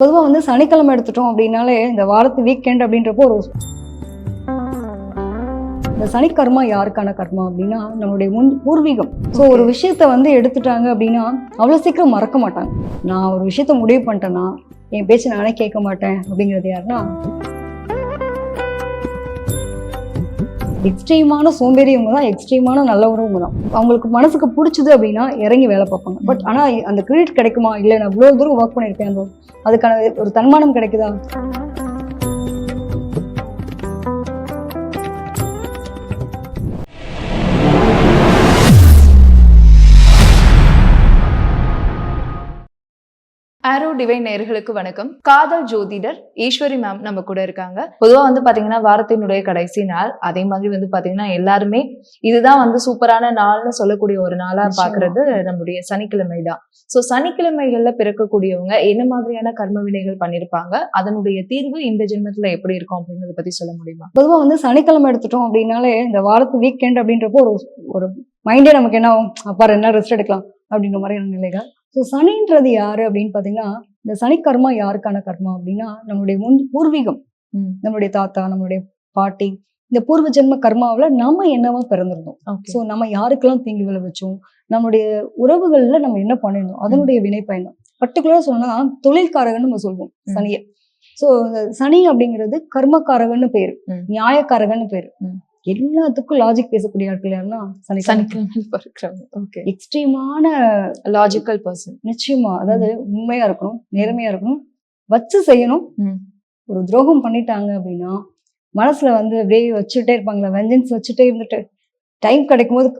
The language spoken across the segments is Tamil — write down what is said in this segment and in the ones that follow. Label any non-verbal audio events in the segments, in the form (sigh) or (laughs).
பொதுவாக வந்து சனிக்கிழமை எடுத்துட்டோம் அப்படின்னாலே இந்த வாரத்து வீக்கெண்ட் அப்படின்றப்போ ஒரு இந்த சனி கர்மா யாருக்கான கர்மா அப்படின்னா நம்மளுடைய முன் பூர்வீகம். ஸோ ஒரு விஷயத்த வந்து எடுத்துட்டாங்க அப்படின்னா அவ்வளோ சீக்கிரம் மறக்க மாட்டாங்க. நான் ஒரு விஷயத்த முடிவு பண்ணிட்டேன்னா என் பேச்சு நானே கேட்க மாட்டேன் அப்படிங்கிறது யாருன்னா எக்ஸ்ட்ரீமான சோம்பேறியவங்க தான் எக்ஸ்ட்ரீமான நல்லவரவங்க தான் அவங்களுக்கு மனசுக்கு பிடிச்சது அப்படின்னா இறங்கி வேலை பார்ப்பாங்க. பட் ஆனால் அந்த கிரெடிட் கிடைக்குமா? இல்லை நான் இவ்வளோ தூரம் ஒர்க் பண்ணியிருக்கேன் அதுக்கான ஒரு தன்மானம் கிடைக்குதா? டிவைன் நேயர்களுக்கு வணக்கம். காதல் ஜோதிடர் ஈஸ்வரி மேம் நம்ம கூட இருக்காங்க. பொதுவா வந்து பாத்தீங்கன்னா வாரத்தினுடைய கடைசி நாள். அதே மாதிரி வந்து பாத்தீங்கன்னா எல்லாருமே இதுதான் வந்து சூப்பரான நாள்னு சொல்லக்கூடிய ஒரு நாளா. பாக்குறது நம்முடைய சனிக்கிழமை தான். சோ சனிக்கிழமைகள்ல பிறக்கக்கூடியவங்க என்ன மாதிரியான கர்ம வினைகள் பண்ணிருப்பாங்க? அதனுடைய தீர்வு இந்த ஜென்மத்துல எப்படி இருக்கும் அப்படிங்கறத பத்தி சொல்ல முடியுமா? பொதுவாக வந்து சனிக்கிழமை எடுத்துட்டோம் அப்படின்னாலே இந்த வாரத்து வீக்கெண்ட் அப்படின்றப்போ ஒரு ஒரு மைண்டே நமக்கு என்ன ஆகும்? அப்பா ரெண்டு நாள் ரெஸ்ட் எடுக்கலாம் அப்படின்ற மாதிரியான நிலைகள். ஸோ சனின்றது யாரு அப்படின்னு பார்த்தீங்கன்னா இந்த சனி கர்மா யாருக்கான கர்மா அப்படின்னா நம்மளுடைய முன் பூர்வீகம். நம்மளுடைய தாத்தா நம்மளுடைய பாட்டி இந்த பூர்வ ஜென்ம கர்மாவில் நம்ம என்னவா பிறந்திருந்தோம்? ஸோ நம்ம யாருக்கெல்லாம் தீங்கு விளைவிச்சோம்? நம்மளுடைய உறவுகள்ல நம்ம என்ன பண்ணியிருந்தோம்? அதனுடைய வினை பயணம் பர்டிகுலரா சொன்னா தொழில்காரகன்னு நம்ம சொல்லுவோம் ம். சனியை. ஸோ சனி அப்படிங்கிறது கர்மக்காரகன்னு பேரு. நியாயக்காரகன்னு பேரு. எல்லாத்துக்கும் லாஜிக் பேசக்கூடிய ஆட்கள் சனி சனிக்கிழமை. பிறக்கிறவங்க. ஓகே எக்ஸ்ட்ரீமான லாஜிக்கல் பர்சன் நிச்சயமா அதாவது உண்மையா இருக்கணும் நேர்மையா இருக்கணும் வச்சு செய்யணும். ஒரு துரோகம் பண்ணிட்டாங்க அப்படின்னா மனசுல வந்து அப்படியே வச்சுட்டே இருப்பாங்களா வெஞ்சன்ஸ் வச்சுட்டே இருந்துட்டு டைம் கிடைக்கும் போது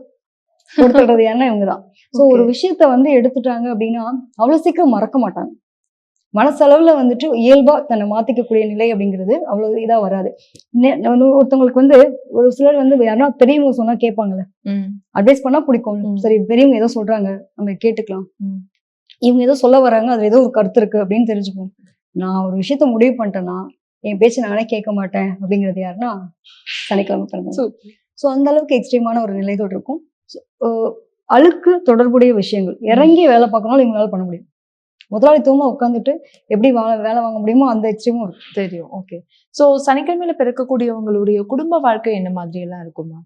கொடுத்துடுறது ஏன்னா இவங்க தான் ஸோ ஒரு விஷயத்த வந்து எடுத்துட்டாங்க அப்படின்னா அவ்வளோ சீக்கிரம் மறக்க மாட்டாங்க. மனசளவுல வந்துட்டு இயல்பா தன்னை மாத்திக்கக்கூடிய நிலை அப்படிங்கிறது அவ்வளவு இதா வராது. ஒருத்தவங்களுக்கு வந்து ஒரு சிலர் வந்து யாருன்னா பெரியவங்க சொன்னா கேட்பாங்கல்ல. அட்வைஸ் பண்ணா பிடிக்கும். சரி பெரியவங்க ஏதோ சொல்றாங்க நம்ம கேட்டுக்கலாம். இவங்க ஏதோ சொல்ல வராங்க அதுல ஏதோ ஒரு கருத்து இருக்கு அப்படின்னு தெரிஞ்சுப்போம். நான் ஒரு விஷயத்த முடிவு பண்ணிட்டேன்னா என் பேச்சு நானே கேட்க மாட்டேன் அப்படிங்கிறது யாருன்னா சனிக்கிழமை Super. ஸோ அந்த அளவுக்கு எக்ஸ்ட்ரீமான ஒரு நிலைகள் இருக்கும் அழுக்கு தொடர்புடைய விஷயங்கள். இறங்கி வேலை பார்க்கணும்னாலும் இவங்களால பண்ண முடியும். முதலாளித்துவமா உட்காந்துட்டு எப்படி வேலை வாங்க முடியுமோ அந்த எக்ஸ்ட்ரீமும் இருக்கும் தெரியும். ஓகே சோ சனிக்கிழமையில பிறக்கக்கூடியவங்களுடைய குடும்ப வாழ்க்கை என்ன மாதிரி எல்லாம் இருக்குமா?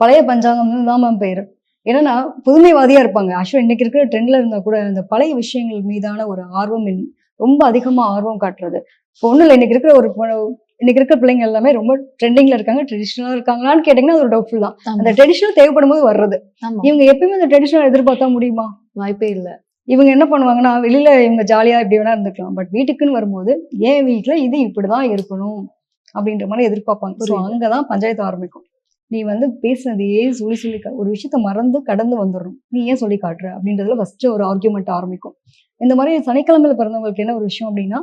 பழைய பஞ்சாங்கம் தான் மேம் பேரு. ஏன்னா புதுமைவாதியா இருப்பாங்க. ஆக்சுவலா இன்னைக்கு இருக்கிற ட்ரெண்ட்ல இருந்தா கூட அந்த பழைய விஷயங்கள் மீதான ஒரு ஆர்வம் ரொம்ப அதிகமா ஆர்வம் காட்டுறது. இப்போ இல்லை இன்னைக்கு இருக்கிற ஒரு இன்னைக்கு இருக்கிற பிள்ளைங்க எல்லாமே ரொம்ப ட்ரெண்டிங்ல இருக்காங்க ட்ரெடிஷ்னலா இருக்காங்களான்னு கேட்டீங்கன்னா ஒரு டவுட்ஃபுல் தான் அந்த ட்ரெடிஷ்னல் தேவைப்படும் போது வர்றது. இவங்க எப்பயுமே அந்த ட்ரெடிஷ்னல் எதிர்பார்த்தா முடியுமா? வாய்ப்பே இல்ல. இவங்க என்ன பண்ணுவாங்கன்னா வெளியில இவங்க ஜாலியா இப்படி வேணா இருந்துக்கலாம். பட் வீட்டுக்குன்னு வரும்போது என் வீட்டுல இது இப்படிதான் இருக்கணும்? அப்படின்ற மாதிரி எதிர்பார்ப்பாங்க. ஸோ புரியுது. அங்கதான் பஞ்சாயத்து ஆரம்பிக்கும். நீ வந்து பேசுனதையே சொல்லி சொல்லி ஒரு விஷயத்த மறந்து கடந்து வந்துடணும் நீ ஏன் சொல்லி காட்டுற? அப்படின்றதுல ஃபர்ஸ்ட் ஒரு ஆர்கியூமெண்ட் ஆரம்பிக்கும். இந்த மாதிரி சனிக்கிழமையில பிறந்தவங்களுக்கு என்ன ஒரு விஷயம் அப்படின்னா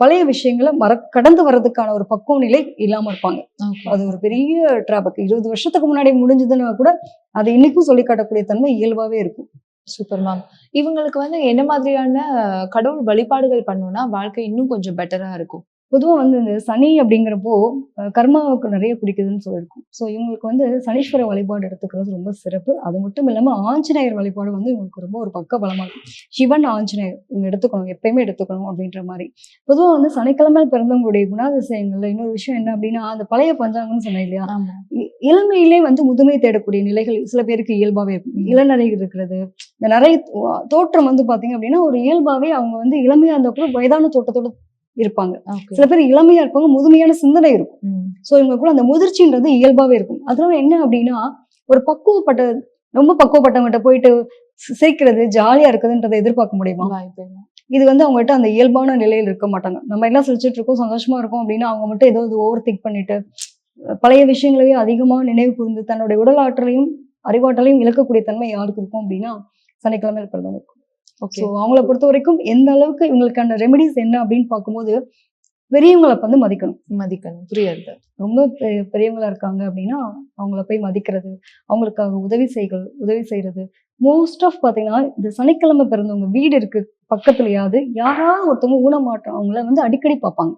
பழைய விஷயங்களை மற கடந்து வர்றதுக்கான ஒரு பக்குவ நிலை இல்லாம இருப்பாங்க. அது ஒரு பெரிய டிராபக் இருபது வருஷத்துக்கு முன்னாடி முடிஞ்சதுன்னா கூட அதை இன்னைக்கும் சொல்லி காட்டக்கூடிய தன்மை இயல்பாவே இருக்கும். சூப்பர் மேம் இவங்களுக்கு வந்து என்ன மாதிரியான கடவுள் வழிபாடுகள் பண்ணோம்னா வாழ்க்கை இன்னும் கொஞ்சம் பெட்டரா இருக்கும். பொதுவாக வந்து இந்த சனி அப்படிங்கிறப்போ கர்மாவுக்கு நிறைய பிடிக்குதுன்னு சொல்லியிருக்கோம். ஸோ இவங்களுக்கு வந்து சனீஸ்வர வழிபாடு எடுத்துக்கிறது ரொம்ப சிறப்பு. அது மட்டும் இல்லாமல் ஆஞ்சநேயர் வழிபாடு வந்து இவங்களுக்கு ரொம்ப ஒரு பக்க பலமாக இருக்கும். சிவன் ஆஞ்சநேயர் இவங்க எடுத்துக்கணும் எப்பயுமே எடுத்துக்கணும் அப்படின்ற மாதிரி. பொதுவாக வந்து சனிக்கிழமை பிறந்தவங்களுடைய குணாதிசயங்கள்ல இன்னொரு விஷயம் என்ன அப்படின்னா அந்த பழைய பஞ்சாங்கம்னு சொன்னேன் இல்லையா? இளமையிலே வந்து முதுமை தேடக்கூடிய நிலைகள் சில பேருக்கு இயல்பாவே இருக்கும். இளநரை இருக்கிறது. இந்த நிறைய தோற்றம் வந்து பாத்தீங்க அப்படின்னா ஒரு இயல்பாவே அவங்க வந்து இளமையா இருந்தா கூட வயதான தோட்டத்தோட இருப்பாங்க. சில பேர் இளமையா இருப்பாங்க முதுமையான சிந்தனை இருக்கும். ஸோ இவங்களுக்குள்ள அந்த முதிர்ச்சின்றது இயல்பாவே இருக்கும். அதனால என்ன அப்படின்னா ஒரு பக்குவப்பட்ட ரொம்ப பக்குவப்பட்டவங்ககிட்ட போயிட்டு சி- சிரிக்கிறது ஜாலியா இருக்குதுன்றதை எதிர்பார்க்க முடியுமா? இது வந்து அவங்ககிட்ட அந்த இயல்பான நிலையில் இருக்க மாட்டாங்க. நம்ம எல்லாம் சிரிச்சிட்டு இருக்கோம் சந்தோஷமா இருக்கோம் அப்படின்னா அவங்க மட்டும் ஏதோ ஓவர் திங்க் பண்ணிட்டு பழைய விஷயங்களையே அதிகமா நினைவு கூர்ந்து தன்னுடைய உடல் ஆற்றலையும் அறிவாற்றலையும் இழக்கக்கூடிய தன்மை யாருக்கு இருக்கும் அப்படின்னா சனிக்கிழமை பிறந்தவங்க இருக்கும் ஸோ அவங்கள பொறுத்த வரைக்கும் எந்த அளவுக்கு இவங்களுக்கான ரெமெடிஸ் என்ன அப்படின்னு பார்க்கும்போது பெரியவங்களை வந்து மதிக்கணும். மதிக்கணும். புரியுது. ரொம்ப பெரியவங்களா இருக்காங்க அப்படின்னா அவங்கள போய் மதிக்கிறது அவங்களுக்காக உதவி செய்கள் உதவி செய்யறது மோஸ்ட் ஆஃப் பாத்தீங்கன்னா இந்த சனிக்கிழமை பிறந்தவங்க வீடு இருக்கு பக்கத்துலயாவது யாராவது ஒருத்தவங்க ஊனமாற்றவங்கள வந்து அடிக்கடி பார்ப்பாங்க.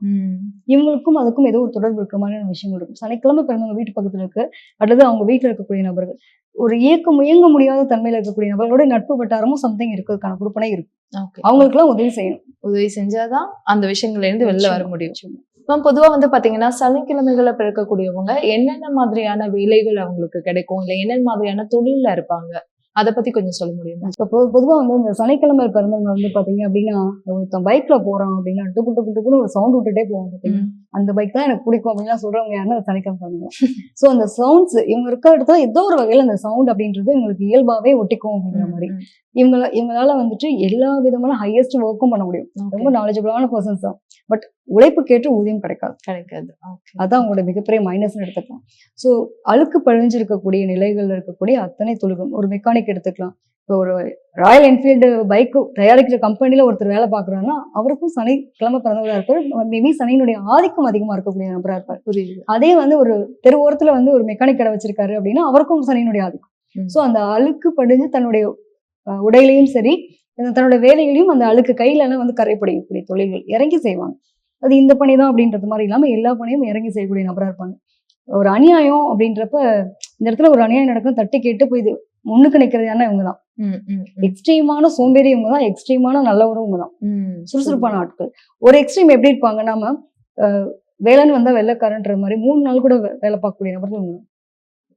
இவங்களுக்கும் அதுக்கும் ஏதோ ஒரு தொடர்பு இருக்க மாதிரியான விஷயங்கள் இருக்கும். சனிக்கிழமை பிறந்தவங்க வீட்டு பக்கத்துல இருக்கு அல்லது அவங்க வீட்டுல இருக்கக்கூடிய நபர்கள். ஒரு இயக்கம் இயங்க முடியாத தன்மையில இருக்கக்கூடிய நபர்களோட நட்பு வட்டாரமும் சம்திங் இருக்கிறதுக்கான கொடுப்பனை இருக்கு Okay. அவங்களுக்குலாம் உதவி செய்யணும். உதவி செஞ்சாதான் அந்த விஷயங்கள்ல இருந்து வெளில வர முடியும். நிச்சயமா. மேம் பொதுவா வந்து பாத்தீங்கன்னா சனிக்கிழமைகளை பிறக்கக்கூடியவங்க என்னென்ன மாதிரியான வேலைகள் அவங்களுக்கு கிடைக்கும்? இல்ல என்னென்ன மாதிரியான தொழில்ல இருப்பாங்க? அத பத்தி கொஞ்சம் சொல்ல முடியுமா? இப்போ பொ- பொதுவா வந்து இந்த சனிக்கிழமை பிறந்தவங்க வந்து பாத்தீங்க அப்படின்னா ஒருத்தன் பைக்ல போறான் அப்படின்னா டுக்கு டுக்கு டுக்குன்னு ஒரு சவுண்ட் விட்டுட்டே போவாங்க பாத்தீங்க. அந்த பைக் தான் எனக்கு பிடிக்கும் அப்படின்லாம் சொல்றவங்க யாருன்னா சனிக்கிழமை பிறந்தவங்க. (laughs) ஸோ அந்த சவுண்ட்ஸ் இவங்க இருக்க இடத்துல ஏதோ ஒரு வகையில அந்த சவுண்ட் அப்படின்றது இவங்களுக்கு இயல்பாவே ஒட்டிக்கும் அப்படிங்கிற மாதிரி. இவங்கள இவங்களால வந்துட்டு எல்லா விதமான ஹையஸ்ட் ஒர்க்கும் பண்ண முடியும். ரொம்ப நாலேஜபிளான பர்சன்ஸ் தான். பட் உழைப்புக்கேற்ற ஊதியம் கிடைக்காது. கிடைக்காது. அதான் அவங்களோட மிகப்பெரிய மைனஸ்னு எடுத்துக்கலாம். ஸோ அழுக்கு படிஞ்சிருக்கக்கூடிய நிலைகள்ல இருக்கக்கூடிய அத்தனை தொழில்கள் ஒரு மெக்கானிக் எடுத்துக்கலாம். இப்போ ஒரு ராயல் என்ஃபீல்டு பைக்கு தயாரிக்கிற கம்பெனில ஒருத்தர் வேலை பார்க்குறாருன்னா அவருக்கும் சனிக்கிழமை பிறந்தவராக இருப்பார். மேபி சனியினுடைய ஆதிக்கம் அதிகமா இருக்கக்கூடிய நபராக இருப்பார். புரியுது. அதே வந்து ஒரு தெரு ஓரத்துல வந்து ஒரு மெக்கானிக் கடை வச்சிருக்காரு அப்படின்னா அவருக்கும் சனியினுடைய ஆதிக்கம். ஸோ அந்த அழுக்கு படிஞ்சு தன்னுடைய உடையிலையும் சரி தன்னோட வேலைகளையும் அந்த அழுக்கு கையில எல்லாம் வந்து கரைப்படையக்கூடிய தொழில்கள் இறங்கி செய்வாங்க. அது இந்த பணி தான் அப்படின்றது மாதிரி இல்லாம எல்லா பணியும் இறங்கி செய்யக்கூடிய நபரா இருப்பாங்க. ஒரு அநியாயம் அப்படின்றப்ப இந்த இடத்துல ஒரு அநியாயம் நடக்கும் தட்டி கேட்டு போய் இது முன்னுக்கு நிக்கிறது யாருன்னா இவங்க தான். எக்ஸ்ட்ரீமான சோம்பேறி இவங்க தான். எக்ஸ்ட்ரீமான நல்லவரும் இவங்க தான். சுறுசுறுப்பான ஆட்கள். ஒரு எக்ஸ்ட்ரீம் எப்படி இருப்பாங்க? நாம அஹ், வேலைன்னு வந்தா வெள்ளைக்காரன்ற மாதிரி மூணு நாள் கூட வேலை பார்க்கக்கூடிய நபர்கள் உண்டு.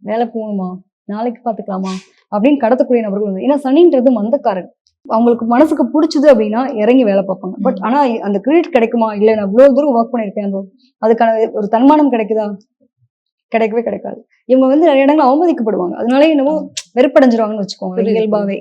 வேலை போகணுமா? நாளைக்கு பார்த்துக்கலாமா? அப்படின்னு கடத்தக்கூடிய நபர்கள். ஏன்னா சனின்றது மந்தக்காரன். அவங்களுக்கு மனசுக்கு பிடிச்சது அப்படின்னா இறங்கி வேலை பார்ப்பாங்க. பட். ஆனா அந்த கிரெடிட் கிடைக்குமா? இல்ல நான் இவ்வளவு தூரம் ஒர்க் பண்ணிருக்கேன் அந்த அதுக்கான ஒரு தன்மானம் கிடைக்குதா? கிடைக்கவே கிடைக்காது. இவங்க வந்து நிறைய இடங்கள் அவமதிக்கப்படுவாங்க. அதனால என்னவோ வெறுப்படைஞ்சிருவாங்கன்னு வச்சுக்கோங்க இயல்பாவே.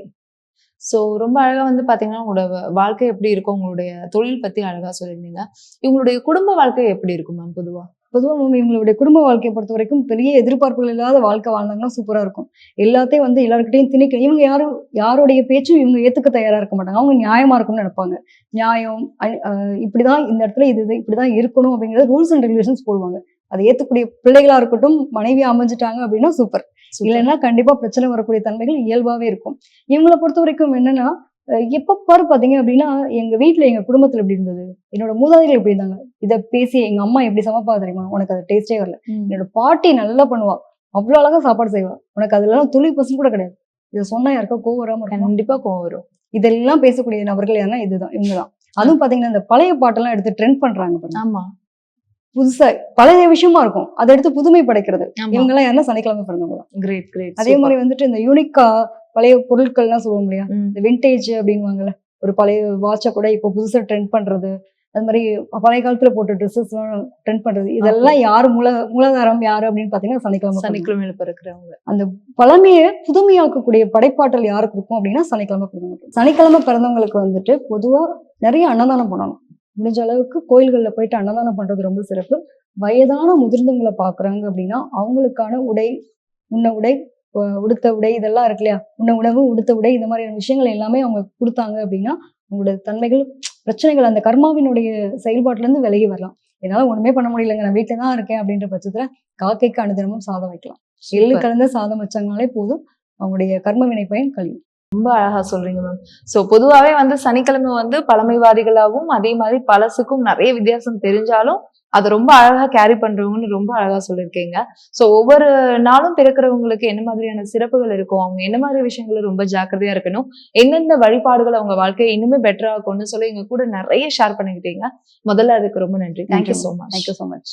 சோ ரொம்ப அழகா வந்து பாத்தீங்கன்னா உங்களோட வாழ்க்கை எப்படி இருக்கும்? உங்களுடைய தொழில் பத்தி அழகா சொல்லியிருந்தீங்க. இவங்களுடைய குடும்ப வாழ்க்கை எப்படி இருக்கும் மேம் பொதுவா? பொதுவாக நம்ம இவங்களுடைய குடும்ப வாழ்க்கையை பொறுத்த வரைக்கும் பெரிய எதிர்பார்ப்புகள் இல்லாத வாழ்க்கை வாழ்ந்தாங்கன்னா சூப்பரா இருக்கும். எல்லாத்தையும் வந்து எல்லாருக்கிட்டையும் திணிக்க இவங்க யாரும் யாருடைய பேச்சும் இவங்க ஏத்துக்க தயாரா இருக்க மாட்டாங்க. அவங்க நியாயமா இருக்கும்னு நினைப்பாங்க. நியாயம் அஹ் இப்படிதான் இந்த இடத்துல இது இது இப்படிதான் இருக்கணும் அப்படிங்கறது ரூல்ஸ் அண்ட் ரெகுலேஷன்ஸ் போடுவாங்க. அதை ஏத்துக்கூடிய பிள்ளைகளா இருக்கட்டும் மனைவி அமைஞ்சிட்டாங்க அப்படின்னா சூப்பர் இல்லைன்னா கண்டிப்பா பிரச்சனை வரக்கூடிய தன்மைகள் இயல்பாவே இருக்கும். இவங்கள பொறுத்த வரைக்கும் என்னன்னா எப்ப பாரு பாத்தீங்க அப்படின்னா எங்க வீட்ல எங்க குடும்பத்துல எப்படி இருந்தது? என்னோட மூதாதைகள் எப்படி இருந்தாங்க? இத பேசி எங்க அம்மா எப்படி சமைப்பா தெரியுமா? உனக்கு அது டேஸ்டே வரல. என்னோட பாட்டி நல்லா பண்ணுவா. அவ்வளவு அழகா சாப்பாடு செய்வா. உனக்கு அதுல துளி பசங்க கூட கிடையாது. இதை சொன்னா யாருக்கா கோவம் வராம இருக்கும். கண்டிப்பா கோவம் வரும். இதெல்லாம் பேசக்கூடிய நபர்கள் யாருன்னா இதுதான். இவங்கதான். அதுவும் பாத்தீங்கன்னா இந்த பழைய பாட்டெல்லாம் எடுத்து ட்ரெண்ட் பண்றாங்க பாருங்க. ஆமா. புதுசா பழைய விஷயமா இருக்கும். அதை எடுத்து புதுமை படைக்கிறது. இவங்க எல்லாம் யாருன்னா சனிக்கிழமை பிறந்தவங்க தான் கிரேட் கிரேட் அதே மாதிரி வந்துட்டு இந்த யூனிக்கா பழைய பொருட்கள்லாம் சொல்லுவோம் இல்லையா இந்த விண்டேஜ் அப்படின்வாங்கல்ல ஒரு பழைய வாட்சை கூட இப்போ புதுசா ட்ரெண்ட் பண்றது. அது மாதிரி பழைய காலத்துல போட்ட ட்ரெஸ்ஸஸ் எல்லாம் ட்ரெண்ட் பண்றது. இதெல்லாம் யாரு மூல மூலதாரம் யாரு அப்படின்னு பாத்தீங்கன்னா சனிக்கிழமை. சனிக்கிழமையில பிறக்கிறவங்க. பழமையை புதுமையாக்கக்கூடிய படைப்பாற்றல் யாருக்கு இருக்கும் அப்படின்னா சனிக்கிழமை பிறந்தவங்களுக்கு சனிக்கிழமை பிறந்தவங்களுக்கு வந்துட்டு பொதுவா நிறைய அன்னதானம் பண்ணணும். முடிஞ்ச அளவுக்கு கோயில்கள்ல போயிட்டு அன்னதானம் பண்றது ரொம்ப சிறப்பு. வயதான முதிர்ந்தவங்களை பாக்குறாங்க அப்படின்னா அவங்களுக்கான உடை உண்ண உடை உடுத்த உடை இதெல்லாம் இருக்கு இல்லையா? உண்ண உணவு உடுத்த உடை இந்த மாதிரியான விஷயங்கள் எல்லாமே அவங்க கொடுத்தாங்க அப்படின்னா அவங்களோட தன்மைகள் பிரச்சனைகள் அந்த கர்மாவினுடைய செயல்பாட்டுல இருந்து விலகி வரலாம். என்னால ஒண்ணுமே பண்ண முடியலங்க. நான் வீட்டுல தான் இருக்கேன் அப்படின்ற பட்சத்துல காக்கைக்கு அனுதினமும் சாதம் வைக்கலாம். எள்ளு. கலந்த சாதம் வச்சாங்கனாலே போதும். அவங்களுடைய கர்ம வினை பயன் கழியும். ரொம்ப அழகா சொல்றீங்க மேம் சோ பொதுவாவே வந்து சனிக்கிழமை வந்து பழமைவாதிகளாகவும் அதே மாதிரி பழசுக்கும் நிறைய வித்தியாசம் தெரிஞ்சாலும் அதை ரொம்ப அழகா கேரி பண்றவங்கன்னு ரொம்ப அழகா சொல்லியிருக்கீங்க. சோ ஒவ்வொரு நாளும் பிறக்கிறவங்களுக்கு என்ன மாதிரியான சிறப்புகள் இருக்கும்? அவங்க என்ன மாதிரி விஷயங்களை ரொம்ப ஜாக்கிரதையா இருக்கணும்? எந்தெந்த வழிபாடுகள் அவங்க வாழ்க்கையை இன்னுமே பெட்டரா கொண்டு சொல்லி எங்க கூட நிறைய ஷேர் பண்ணிக்கிட்டீங்க. முதல்ல அதுக்கு ரொம்ப நன்றி. Thank you so much thank you so much